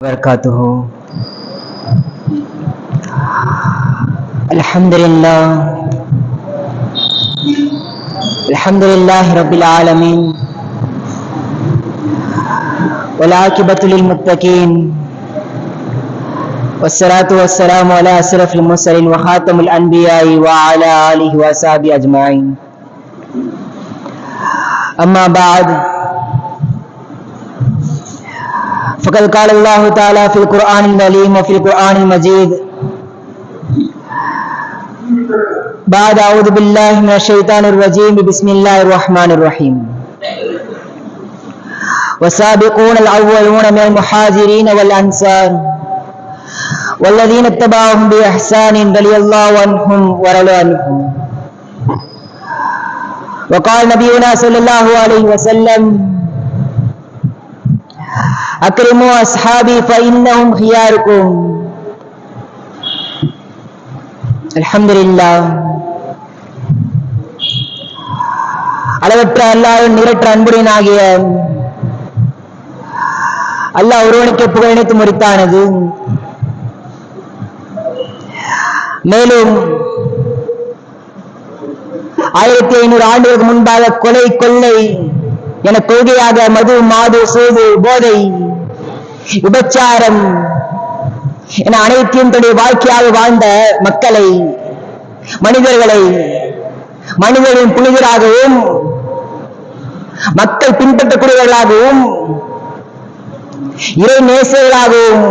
وبركاته. الحمد لله. الحمد لله رب العالمين. والعاقبة للمتقين. والصلاة والسلام على أشرف المرسلين وخاتم الأنبياء وعلى آله وصحبه أجمعين. أما بعد فقد قال الله تعالى في القرآن العليم وفي القرآن المجيد. بعد أعوذ بالله من الشيطان الرجيم. بسم الله الرحمن الرحيم. والسابقون الأولون من المحاجرين والأنصار والذين اتبعهم بإحسان رضي الله عنهم ورضوا عنهم. وقال نبينا صلى الله عليه وسلم அக்ரிமோ அஸ்ஹாபி ஃபைன்னஹும் ஹியாருக்கும் அல்ஹம்துலில்லா அளவற்ற அல்லாவின் நிரற்ற அன்புடன் ஆகிய அல்லாஹ் ஒருவனுக்கு புகழினைத்து முறித்தானது. மேலும் ஆயிரத்தி ஐநூறு ஆண்டுகளுக்கு முன்பாக கொலை கொள்ளை என கொள்கையாக மது மாது சூது போதை விபச்சாரம் என அனைத்தையும் தன்னுடைய வாழ்க்கையாக வாழ்ந்த மக்களை மனிதர்களை மனிதர்களின் புனிதராகவும் மக்கள் பின்பற்றக்கூடியவர்களாகவும் இறை நேசர்களாகவும்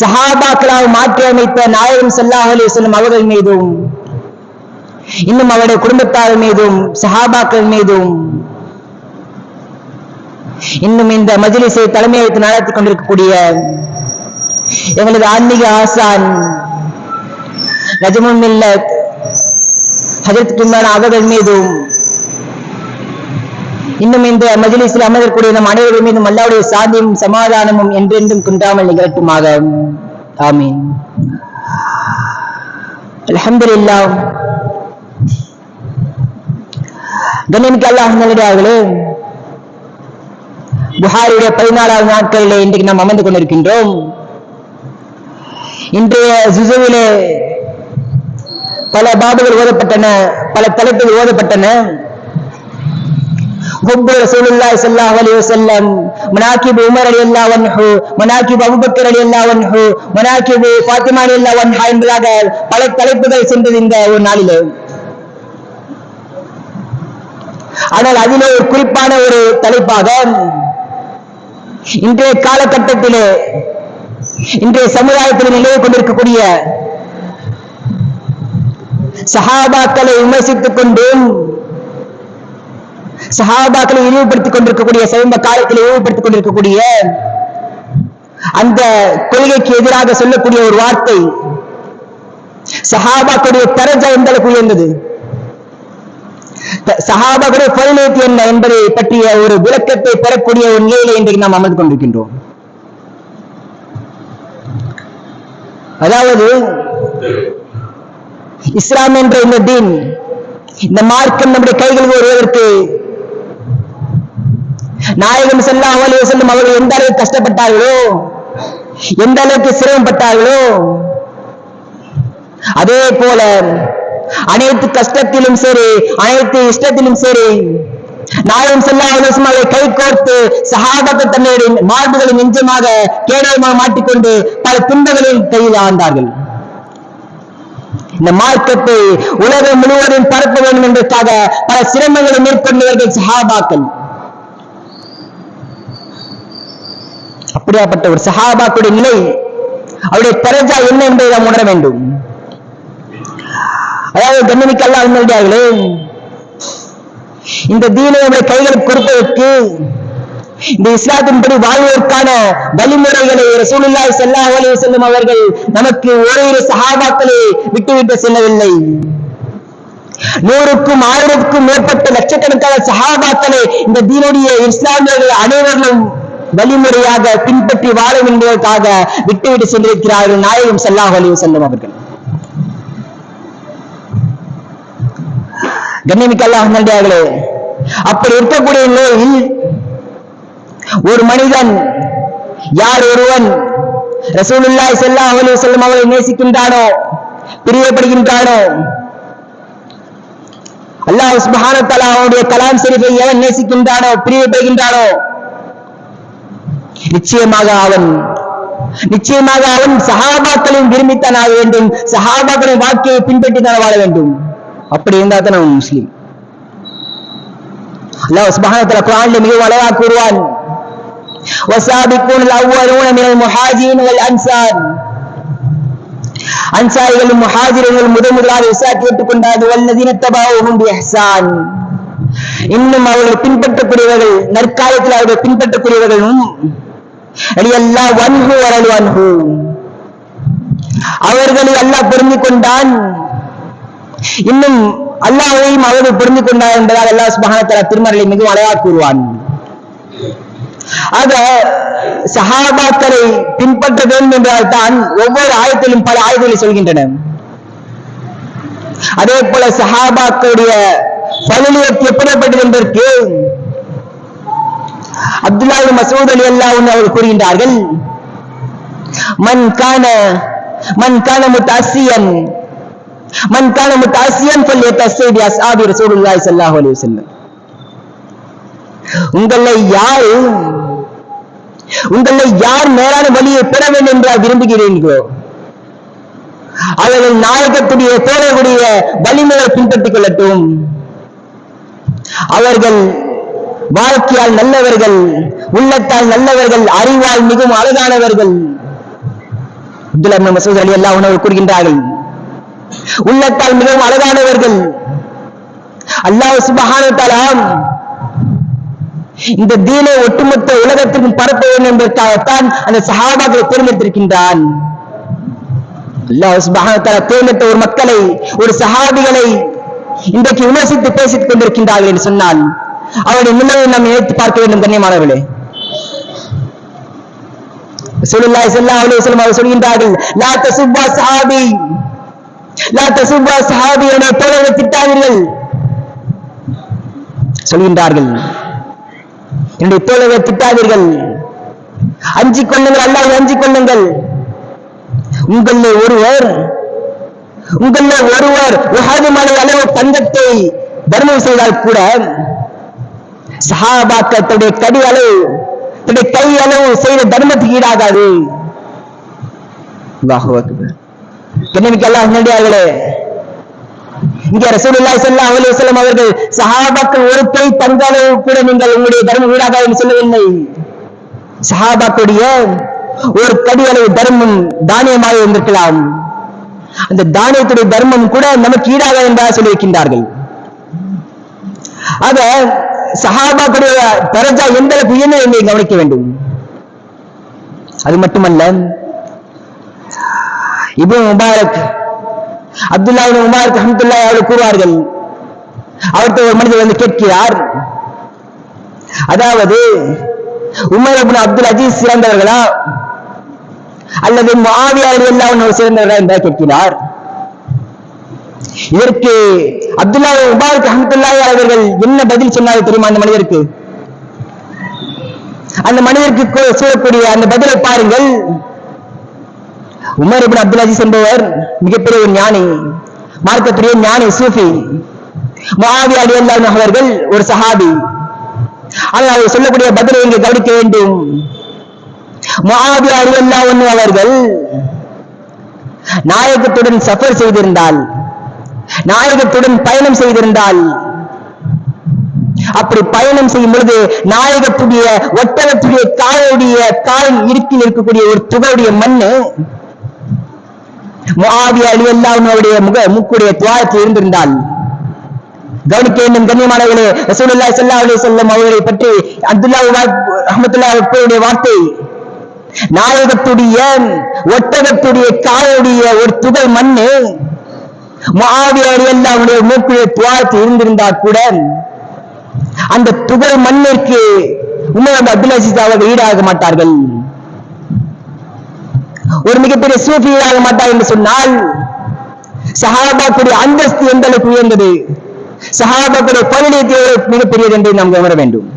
சஹாபாக்களாக மாற்றி அமைத்த நாயகம் சல்லாஹ் சொல்லும் அவர்கள் மீதும் இன்னும் அவருடைய குடும்பத்தார் மீதும் சஹாபாக்கள் மீதும் இன்னும் இந்த மஜிலிசை தலைமையை வைத்து நடத்திக் கொண்டிருக்கக்கூடிய எங்களது ஆன்மீக ஆசான் நஜமுல் மில்லத் ஹஜரத் அவர்கள் மீதும் இன்னும் இந்த மஜ்லிஸில் அமரக்கூடிய நம் அனைவர்கள் மீதும் அல்லாவுடைய சாந்தியும் சமாதானமும் என்றென்றும் குன்றாமல் நிகழட்டுமாக. ஆமீன். அல்ஹம்துலில்லாஹ். கண்ணியமிக்க அல்லாஹ் நல்லடியார்களே புகாருடைய பதினாலாவது நாட்களிலே இன்றைக்கு நாம் அமர்ந்து கொண்டிருக்கின்றோம். இன்றைய ஜிசுவிலே பல பாபுகள் ஓதப்பட்டன பல தலைப்புகள் ஓதப்பட்டன. ஹுப்பு ரசூலுல்லாஹி ஸல்லல்லாஹு அலைஹி வஸல்லம் மனாகிப் உமர் ரலியல்லாஹு அன்ஹு மனாகிப் அபூபக்கர் ரலியல்லாஹு அன்ஹு மனாகிப் என்பதாக பல தலைப்புகள் சென்றது இந்த ஒரு நாளிலே. ஆனால் அதிலே ஒரு குறிப்பான ஒரு தலைப்பாக இன்றைய காலகட்டத்திலே இன்றைய சமுதாயத்தில் நிலவு கொண்டிருக்கக்கூடிய சஹாபாக்களை விமர்சித்துக் கொண்டும் சஹாபாக்களை இழிவுபடுத்திக் கொண்டிருக்கக்கூடிய சமீப காலத்தில் இழிவுபடுத்திக் கொண்டிருக்கக்கூடிய அந்த கொள்கைக்கு எதிராக சொல்லக்கூடிய ஒரு வார்த்தை சஹாபாக்களுடைய தரஜா எந்த அளவுக்கு உயர்ந்தது? சஹாபாக்களுடைய பதினேற்று என்ன என்பதை பற்றிய ஒரு விளக்கத்தை பெறக்கூடிய ஒரு நிலையில இன்றைக்கு நாம் அமர்ந்து கொண்டிருக்கின்றோம். அதாவது இஸ்லாம் என்ற இந்த தீன் இந்த மார்க்கம் நம்முடைய கைகளுக்கு வருவதற்கு நாயகம் செல்லாம் அலைஹி செல்லும் அவர்கள் எந்த அளவுக்கு கஷ்டப்பட்டார்களோ எந்த அளவுக்கு சிரமப்பட்டார்களோ அதே போல அனைத்து கஷ்டத்திலும் சரி அனைத்து இஷ்டத்திலும் சரி நாயம் செல்லாவதம் அதை கை கோர்த்து சகாபத்து தன்னுடைய மார்புகளின் நெஞ்சமாக கேடயமாக மாட்டிக்கொண்டு பல துன்பங்களில் கையில் ஆழ்ந்தார்கள். இந்த மார்க்கத்தை உலகம் முழுவதும் பரப்ப வேண்டும் என்பதற்காக பல சிரமங்களை மேற்கொண்டவர்கள் சஹாபாக்கள் அப்படியாப்பட்ட ஒரு சஹாபாக்குடைய நிலை அவருடைய தரஜா என்ன என்பதை நாம் உணர வேண்டும். அதாவது கண்ணிமிக்க அல்லா உண்மையார்களே இந்த தீனையுடைய கைகளுக்கு கொடுப்பதற்கு இந்த இஸ்லாத்தின்படி வாழ்வதற்கான வழிமுறைகளை ரசூலுல்லாஹி ஸல்லல்லாஹு அலைஹி வஸல்லம் அவர்கள் நமக்கு ஓரிரு சஹாபாக்களை விட்டுவிட்டு செல்லவில்லை. நூறுக்கும் ஆயிரத்துக்கும் மேற்பட்ட லட்சக்கணக்கான சஹாபாக்களை இந்த தீனுடைய இஸ்லாமியர்கள் அனைவர்களும் வழிமுறையாக பின்பற்றி வாழ வேண்டியதற்காக விட்டுவிட்டு சென்றிருக்கிறார்கள். நாயகம் ஸல்லல்லாஹு அலைஹி வஸல்லம் அவர்கள். கண்ணியமிக்க அல்லாஹ் அப்படி இருக்கக்கூடிய நிலையில் ஒரு மனிதன் யார் ஒருவன் ரசூலுல்லாய் செல்லா அவளை செல்லும் அவளை நேசிக்கின்றானோ பிரியப்படுகின்றானோ அல்லாஹ் சுப்ஹானஹு தலா அவனுடைய கலாம் சரிப்பை எவன் நேசிக்கின்றானோ பிரியப்படுகின்றானோ? நிச்சயமாக அவன் நிச்சயமாக அவன் சஹாபாக்களின் விரும்பித்தான் ஆக வேண்டும். சஹாபாக்களின் வாழ்க்கையை பின்பற்றித்தான் வாழ வேண்டும். அப்படி இருந்தா தான் அவன் முஸ்லீம். அல்லாஹ் சுபஹானத்துல குரான்ல மிக அழகா கூறுவான். வசாபிக்கூன் அவ்வளவுன மினல் முஹாஜின் அன்சார். அன்சாரிகளும் முஹாஜிரர்கள் முதன் முதலாக விசா கேட்டுக்கொண்டாது வல்லதீன தபாவும் எஹ்சான் இன்னும் அவர்கள் பின்பற்றக்கூடியவர்கள் நற்காலத்தில் அவர்கள் பின்பற்றக்கூடியவர்களும் அவர்களை அல்லாஹ் பொருந்திக் கொண்டான். இன்னும் அல்லாஹையும் அவர்கள் புரிந்து கொண்டார் என்பதால் அல்லாஹ் சுப்ஹானஹு தஆலா திருமறையை மிகவும் அழகாக கூறுவான். ஆக சஹாபாக்களை பின்பற்ற வேண்டும் என்றால் தான் ஒவ்வொரு ஆயத்திலும் பல ஆயுதங்களை சொல்கின்றன. அதே போல சஹாபாக்களுடைய பதிலியத்து எப்படிப்பட்டது என்பதற்கு அப்துல்லா மசூத் அலி அல்லாஹ் அவர்கள் கூறுகின்றார்கள் மன் கான மன் கான முத்தசியன் மன் கான முத்தசியன் ஃபல்யத்தஸி பி அஸ்ஹாபி ரசூலுல்லாஹி ஸல்லல்லாஹு அலைஹி வஸல்லம் உங்களை யார் உங்களை யார் மேலான வழியை பெற வேண்டும் என்று விரும்புகிறீர்களோ அவர்கள் நாயகத்துடைய தோழர்களுடைய வலிமையை பின்பற்றிக் கொள்ளட்டும். அவர்கள் வாழ்க்கையால் நல்லவர்கள் உள்ளத்தால் நல்லவர்கள் அறிவால் மிகவும் அழகானவர்கள். அப்துல்லா இப்னு மசூத் அலி அல்லா உணவு கூறுகின்றார்கள் உள்ளத்தால் மிகவும் அழகானவர்கள். அல்லாஹ் சுபஹானஹு இந்த தீனை ஒட்டுமொத்த உலகத்திற்கும் பரப்ப வேண்டும் என்பதற்காகத்தான் அந்த சஹாபாக்களை தேர்ந்தெடுத்திருக்கின்றான். அல்லாஹ் சுப்ஹானஹு தேர்ந்தெடுத்த ஒரு மக்களை ஒரு சஹாபிகளை இன்றைக்கு விமர்சித்து பேசிக் கொண்டிருக்கின்றார்கள் என்று சொன்னால் அவருடைய நிலையை நாம் நினைத்து பார்க்க வேண்டும் கண்ணியமானவர்களே. ரசூலுல்லாஹி செல்லா அலைஹி வஸல்லம் அவர்கள் சொல்கின்றார்கள் லா தசுப்பா சஹாபி. சஹாபி என தோழரை திட்டாதீர்கள் சொல்கின்றார்கள். என்னுடைய தோழரை திட்டாதீர்கள் அஞ்சிக் கொள்ளுங்கள் அல்லாஹ் அஞ்சிக் கொள்ளுங்கள். உங்களில் ஒருவர் உங்களில் ஒருவர் உஹது மலை அளவு தங்கத்தை தர்மம் செய்தால் கூட சஹாபாக்கள் தன்னுடைய கடி அளவு தன்னுடைய கை அளவு செய்த தர்மத்துக்கு ஈடாகாது. அல்லாஹு அக்பர். கண்ணிமிக்க அல்லாஹ் நடிகார்களே இங்கே ரசூலுல்லாஹி ஸல்லல்லாஹு அலைஹி வஸல்லம் அவர்கள் சஹாபாக்கள் ஒரு பை பங்காளி கூட நீங்கள் உங்களுடைய தர்மம் வீடாக என்று சொல்லவில்லை. சஹாபாக்களுடைய ஒரு கடி அளவு தர்மம் தானியமாக இருந்திருக்கலாம். அந்த தானியத்துடைய தர்மம் கூட நமக்கு ஈடாக என்றால் சொல்லியிருக்கின்றார்கள். ஆக சஹாபாக்களுடைய தரஜா எந்த அளவுக்கு உயர்ந்தது என்பதை கவனிக்க வேண்டும். அது மட்டுமல்ல இப்போ முபாரக் அப்துல்லா முபாரக் அஹமதுல்லா அவர்கள் கூறுவார்கள். அவர்கிட்ட ஒரு மனிதர் வந்து கேட்கிறார். அதாவது உமர் இப்னு அப்துல் அஜீஸ் சிறந்தவர்களா? அல்லது மாவியார் எல்லாம் சிறந்தவர்களா என்று கேட்கிறார். இதற்கு அப்துல்லா இப்னு முபாரக் ரஹ்மத்துல்லாஹி அவர்கள் என்ன பதில் சொன்னார்கள் தெரியுமா அந்த மனிதருக்கு? அந்த மனிதருக்கு கூ- சொல்லக்கூடிய அந்த பதிலை பாருங்கள். உமர் இபின் அப்துல் அஜீஸ் என்பவர் மிகப்பெரிய ஒரு ஞானி மார்க்கத்துடைய ஞானி சூஃபி. முஆவியா ரலியல்லாஹு அவர்கள் ஒரு சஹாபி. ஆனால் அவர் சொல்லக்கூடிய பதிலை இங்கே கவனிக்க வேண்டும். முஆவியா ரலியல்லாஹு அன்ஹு அவர்கள் நாயகத்துடன் சஃபர் செய்திருந்தால் நாயகத்துடன் பயணம் செய்திருந்தால் அப்படி பயணம் செய்யும் பொழுது நாயகத்துடைய ஒட்டகத்துடைய காலுடைய கால் இருக்கில் இருக்கக்கூடிய ஒரு துகளுடைய மண்ணு முஆவியா ரலியல்லாஹு அவருடைய முக மூக்குடைய துவாரத்தில் இருந்திருந்தால். கவனிக்க வேண்டும் கண்ணியமானவர்களே ரசூலுல்லா சல்லா அலி சொல்லம் அவர்களை பற்றி அப்துல்லா அஹமத்துல்லா அலைஹி வார்த்தை நாயகத்துடைய ஒட்டகத்துடைய காலுடைய ஒரு துகள் மண்ணு முஆவியா எல்லாம் அவருடைய மூக்குடைய துவாரத்தில் இருந்திருந்தால் கூட அந்த துகள் மண்ணிற்கு உமர் அப்துல் அசீஸ் அவர்கள் ஈடாக மாட்டார்கள். ஒரு மிகப்பெரிய சூஃபி ஈடாக மாட்டார் என்று சொன்னால் சஹாபாக்குடைய அந்தஸ்து எந்த அளவுக்கு உயர்ந்தது சஹாபாக்குடைய பகுதியத்தை மிகப்பெரியது என்று நாம் உணர வேண்டும்.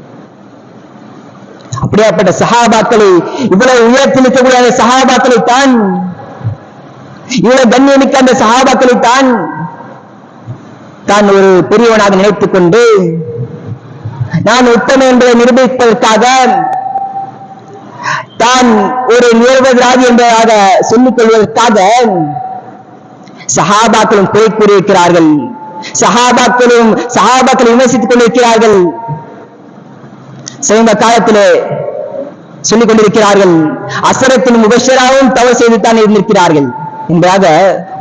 அப்படியாப்பட்ட சஹாபாக்களை இவ்வளவு உயர்த்தி நிற்கக்கூடிய அந்த சஹாபாக்களை தான் இவ்வளவு கண்ணியமிக்க அந்த சஹாபாக்களை தான் தான் ஒரு பெரியவனாக நினைத்துக் கொண்டு நான் உத்தமன் என்பதை நிரூபிப்பதற்காக தான் ஒரு நிர்வகிராதி என்பதாக சொல்லிக் கொள்வதற்காக சஹாபாக்களும் குறை கூறியிருக்கிறார்கள். சஹாபாக்களும் சஹாபாக்களை விமர்சித்துக் கொண்டிருக்கிறார்கள். சமீப காலத்திலே சொல்லிக் கொண்டிருக்கிறார்கள் அசரத்தின் முபஷராவும் தவறு செய்துதான் இருந்திருக்கிறார்கள் என்பதாக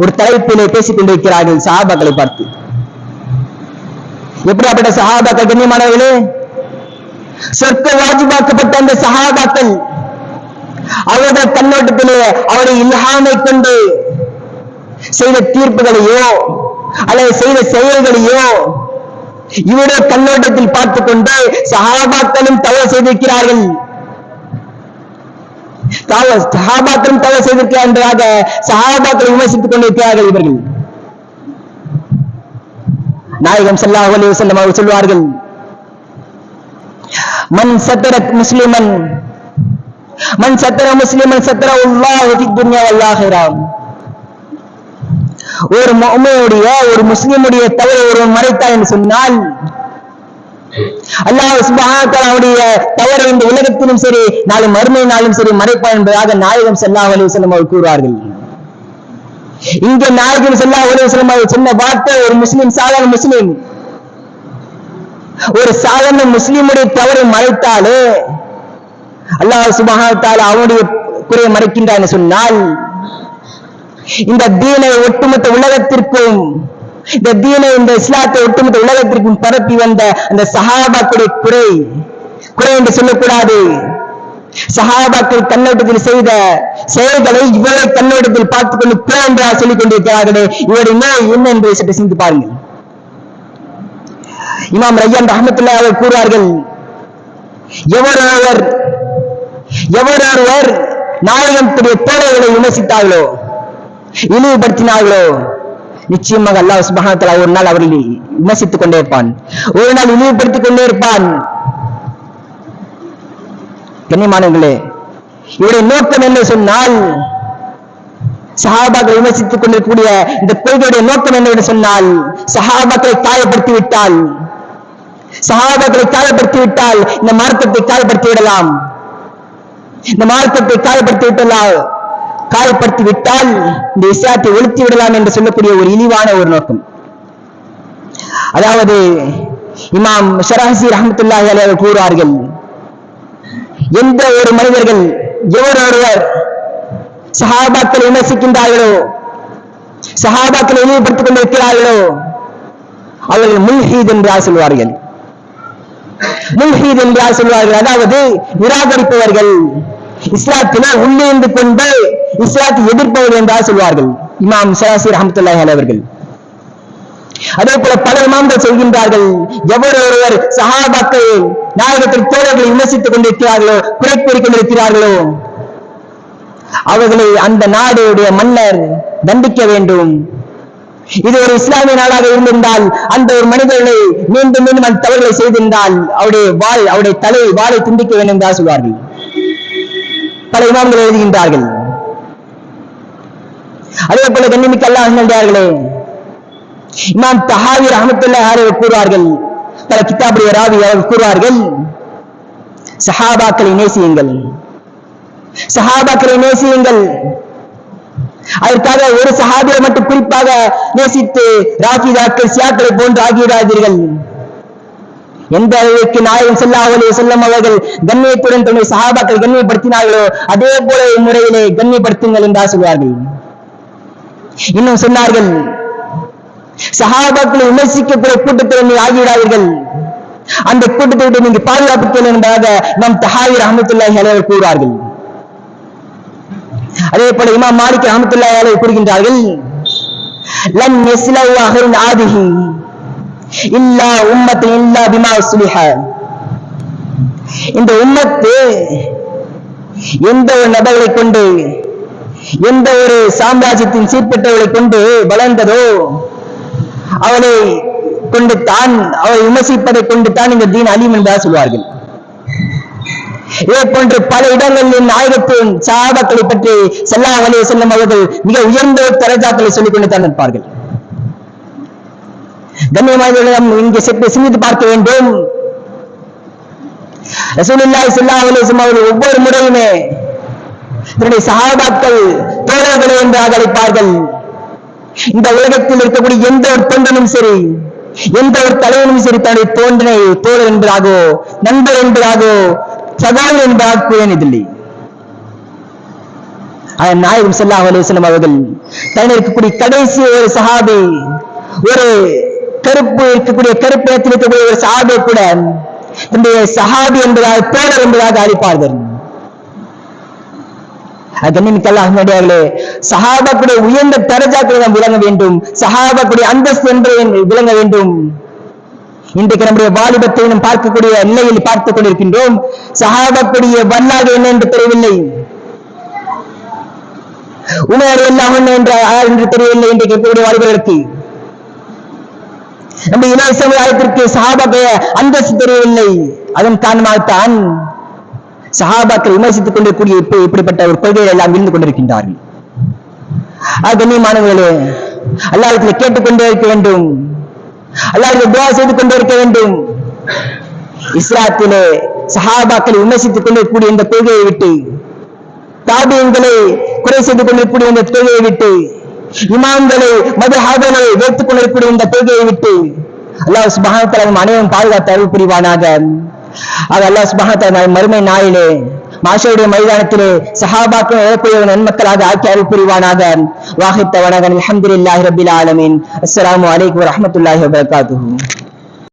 ஒரு தலைப்பிலே பேசிக் கொண்டிருக்கிறார்கள் சஹாபாக்களை பார்த்து. எப்படியாப்பட்ட சஹாபாக்கள் கண்ணியமானவர்களே? சொற்க வாஜிபாக்கப்பட்ட அந்த சகாபாக்கள் அவருடைய கண்ணோட்டத்திலே அவரை இல்ஹாமை கொண்டு செய்த தீர்ப்புகளையோ அல்லது செய்த செயல்களையோ இவருடைய கண்ணோட்டத்தில் பார்த்துக் கொண்டு சஹாபாக்களும் தவறு செய்திருக்கிறார்கள். தவறு சஹாபாக்களும் தவறு செய்திருக்கிறார் என்றாக சஹாபாக்களை விமர்சித்துக் கொண்டிருக்கிறார்கள் இவர்கள். நாயகம் செல்லாஹ் அலி வசல்லம் அவர்கள் சொல்வார்கள் மன் satarat முஸ்லிமன் மன் satara Muslimeen satara Allah fi dunya wal akhirah. ஒரு மொமையுடைய ஒரு முஸ்லிமுடைய தவறை ஒருவன் மறைத்தார் என்று சொன்னால் அல்லாஹ் சுப்ஹானஹு தவறை இந்த உலகத்திலும் சரி நாளை மறுமையினாலும் சரி மறைப்பார் என்பதாக நாயகம் செல்லா அலைஹி வஸல்லம் கூறுவார்கள். இங்கே நாயகம் செல்லா அலைஹி வஸல்லம் அவர்கள் சொன்ன வார்த்தை ஒரு முஸ்லிம் சாதாரண முஸ்லிம். ஒரு சாதாரண முஸ்லீமுடைய தவறை மறைத்தாலே அல்லாஹ் சுப்ஹானஹு அவனுடைய குறையை மறைக்கின்றான் சொன்னால் இந்த தீனை ஒட்டுமொத்த உலகத்திற்கும் இந்த தீனை இந்த இஸ்லாத்தை ஒட்டுமொத்த உலகத்திற்கும் பரப்பி வந்த அந்த சஹாபாக்குடைய குறை குறை என்று சொல்லக்கூடாது. சஹாபாக்கள் கண்ணோட்டத்தில் செய்த செயல்களை இவரை கண்ணோட்டத்தில் பார்த்துக் கொண்டு குறை என்றால் சொல்லிக் கொண்டிருக்கிறார்களே இவருடைய நோய் என்ன என்று சிந்தித்து பாருங்கள். இமாம் ரய்யான் ரஹமத்துல்லா அவர் கூறுவார்கள் எவரவர் எவரவர் நாயகத்துடைய தோழர்களை விமர்சித்தார்களோ இழிவுபடுத்தினார்களோ நிச்சயமாக அல்லாஹ் சுப்ஹானஹு ஒரு நாள் அவர்களை விமர்சித்துக் கொண்டே இருப்பான். ஒரு நாள் இழிவுபடுத்திக் கொண்டே இருப்பான். கண்ணியமானங்களே இவருடைய நோக்கம் என்ன சொன்னால் சஹாபாக்களை விமர்சித்துக் கொண்டிருக்கக்கூடிய இந்த கொள்கையுடைய நோக்கம் என்னவென்று சொன்னால் சஹாபாக்களை காயப்படுத்தி விட்டால் சகாபாக்களை காயப்படுத்தி விட்டால் இந்த மார்க்கத்தை காயப்படுத்தி விடலாம். இந்த மார்க்கத்தை காயப்படுத்தி விட்டலாம் காயப்படுத்தி விட்டால் இந்த இஸ்லாத்தை ஒழித்து விடலாம் என்று சொல்லக்கூடிய ஒரு இழிவான ஒரு நோக்கம். அதாவது இமாம் ஷராசி ரஹமத்துல்லாஹி அவர்கள் கூறுவார்கள் எந்த ஒரு மனிதர்கள் எவர் ஒருவர் சஹாபாக்களை விமர்சிக்கின்றார்களோ சஹாபாக்களை இழிவுபடுத்திக் கொண்டிருக்கிறார்களோ அவர்கள் முல்ஹீத் என்று சொல்வார்கள். முல்ஹீத் என்றால் சொல்வார்கள்? அதாவது நிராகரிப்பவர்கள். இஸ்லாத்தினால் உள்ளேந்து கொண்டு இஸ்லாத்தை எதிர்ப்பவர்கள் என்றால் சொல்வார்கள்? இமாம் சராசி ரஹமத்துல்லாஹி அலைஹி அவர்கள். அதே போல பல இமாம்கள் சொல்கின்றார்கள் எவர் ஒருவர் சஹாபாக்கள் நாயகத்தில் தோழர்களை விமர்சித்துக் கொண்டிருக்கிறார்களோ குறை கூறிக் கொண்டிருக்கிறார்களோ அவர்களை அந்த நாடுடைய மன்னர் தண்டிக்க வேண்டும். இது ஒரு இஸ்லாமிய நாடாக இருந்திருந்தால் அந்த ஒரு மனிதர்களை மீண்டும் மீண்டும் அந்த தவறுகளை செய்திருந்தால் அவருடைய வாள் அவருடைய தலை வாளை துண்டிக்க வேண்டும் என்றால் சொல்வார்கள். பல இமாம்கள் எழுதுகின்றார்கள். அதே போல கண்ணிமிக்க அல்லாஹ் என்றார்களே இமாம் தஹாவி ரஹமத்துல்லா அவர்கள் கூறுவார்கள் பல கிதாபுடைய ராவி அவர்கள் கூறுவார்கள் சஹாபாக்களை நேசியுங்கள் சஹாபாக்களை நேசியுங்கள் அதற்காக ஒரு சஹாபியை மட்டும் குறிப்பாக நேசித்து ராகிதாக்கள் சியாக்களை போன்று ஆகிவிடாதீர்கள். எந்த அளவுக்கு நாயகம் செல்லாவலே செல்லும் அவர்கள் கண்ணியத்துடன் தன்னுடைய சகாபாக்கள் கண்ணியப்படுத்தினார்களோ அதே போல முறையிலே கண்ணியப்படுத்துங்கள் என்றா சொல்வார்கள். இன்னும் சொன்னார்கள் சஹாபாக்களை விமர்சிக்கக்கூடிய கூட்டத்தில் ஆகிவிடாதீர்கள். அந்த கூட்டத்தை விட்டு நீங்க பாதுகாப்பு என்பதாக நம் தஹாவி அஹமத்துல்லாஹி அலைவர் கூறுவார்கள். அதே போல இமாம் மாலிக் ரஹமத்துல்லாஹி கூறுகின்றார்கள் லன் யஸ்லவு அஹ்ரின் ஆதிஹி இல்லா உம்மத்து இல்லா பிமா சுலிஹ. இந்த உம்மத்து எந்த ஒரு நபர்களை கொண்டு எந்த ஒரு சாம்ராஜ்யத்தின் சீர்பெற்றவர்களை கொண்டு வளர்ந்ததோ அவளை கொண்டு தான் அவளை விமர்சிப்பதை கொண்டு தான் இந்த தீன் அலிம் என்பதாக சொல்வார்கள். இதே போன்று பல இடங்களில் நாயகத்தின் சாபாக்களை பற்றி செல்லா வலிய செல்லும் அவர்கள் மிக உயர்ந்த தரஜாக்களை சொல்லிக் கொண்டு தான் இருப்பார்கள் இங்கே சென்று சிந்தித்து பார்க்க வேண்டும். ரசூலில்லாய் செல்லா அலைஹி அவர்கள் ஒவ்வொரு முறையுமே தன்னுடைய சஹாபாக்கள் தோழர்களை என்று அழைப்பார்கள். இந்த உலகத்தில் இருக்கக்கூடிய எந்த ஒரு தொண்டனும் சரி எந்த ஒரு தலைவனும் சரி தன்னுடைய தோன்றனை தோழர் என்பதாகோ நண்பர் என்பதாகோ சகோதரர் என்பதாக கூறியதில்லை அதன் நாயகம் ஸல்லல்லாஹு அலுவலம் அவர்கள் தன்னை இருக்கக்கூடிய கடைசி ஒரு சஹாபி ஒரு கருப்பு இருக்கக்கூடிய கருப்பு இடத்தில் இருக்கக்கூடிய ஒரு சஹாபியை கூட தன்னுடைய சஹாபி என்பதாக தோழர் என்பதாக அழைப்பார்கள் கண்ணிமிக்கல்லாஹே சஹாபாக்குடைய உயர்ந்த தரஜாக்களை நாம் விளங்க வேண்டும் சஹாபாக்குடைய அந்தஸ்து என்று விளங்க வேண்டும். இன்றைக்கு நம்முடைய வாலிபத்தை நாம் பார்க்கக்கூடிய நிலையில் பார்த்துக் கொண்டிருக்கின்றோம். சஹாபாக்குடைய வரலாறு என்ன என்று தெரியவில்லை. உணர் எல்லாம் என்ன என்ற என்று தெரியவில்லை இன்றைக்கு இருக்கக்கூடிய வாலிபர்களுக்கு. நம்ம இளைய சமுதாயத்திற்கு சஹாபாக்கள் அந்தஸ்து தெரியவில்லை. அதன் காரணமாகத்தான் சஹாபாக்கள் விமர்சித்துக் கொண்டிருக்கூடிய இப்போ இப்படிப்பட்ட ஒரு கொள்கைகள் எல்லாம் இருந்து கொண்டிருக்கின்றார்கள். அது கண்ணியமானவர்களே அல்லாஹ்விடத்தில் கேட்டுக்கொண்டே இருக்க வேண்டும். அல்லாஹ் துவா செய்து கொண்டிருக்க வேண்டும். இஸ்லாத்திலே சஹாபாக்களை விமர்சித்துக் கொண்டிருக்கக்கூடிய இந்த கொள்கையை விட்டு தாபியங்களை குறை செய்து கொண்டிருக்கக்கூடிய இந்த கொள்கையை விட்டு இமாம்களை மதுஹாபனை வைத்துக் கொண்டிருக்கக்கூடிய இந்த கொள்கையை விட்டு அல்லாஹ் சுபஹானஹு அனைவரும் பாதுகாத்து அருள் புரிவானாக அது அல்லாஹ் சுபஹானஹு மறுமை நாயிலே மாஷருடைய மைதானத்திலே சஹாபாக்கள் எழக்கூடிய நன்மக்களாக ஆக்கி அருள் புரிவானாக வாஹித்த வணகன் அல்ஹம்துலில்லாஹி ரப்பில் ஆலமீன். அஸ்ஸலாமு அலைக்கும் வரஹ்மத்துல்லாஹி வபரகாத்துஹு.